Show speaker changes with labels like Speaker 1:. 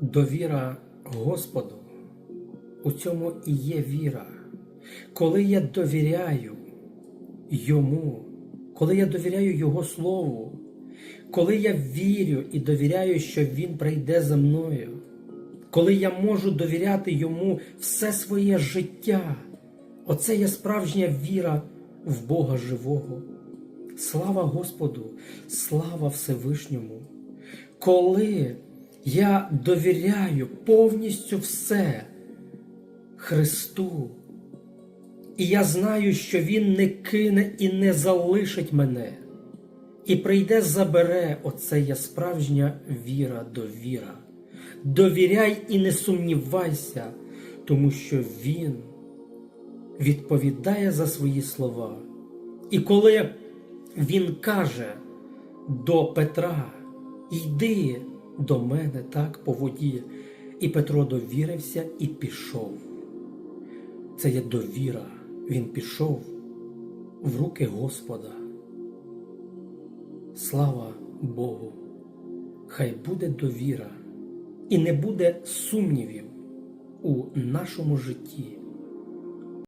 Speaker 1: Довіра Господу. У цьому і є віра. Коли я довіряю Йому, коли я довіряю Його Слову, коли я вірю і довіряю, що Він прийде за мною, коли я можу довіряти Йому все своє життя, оце є справжня віра в Бога живого. Слава Господу, слава Всевишньому. Коли я довіряю повністю все Христу, і я знаю, що Він не кине і не залишить мене, і прийде, забере, оце є справжня віра, довіра. Довіряй і не сумнівайся, тому що Він відповідає за свої слова. І коли він каже до Петра: Йди до мене так по воді, і Петро довірився і пішов. Це є довіра. Він пішов в руки Господа. Слава Богу! Хай буде довіра і не буде сумнівів у нашому житті.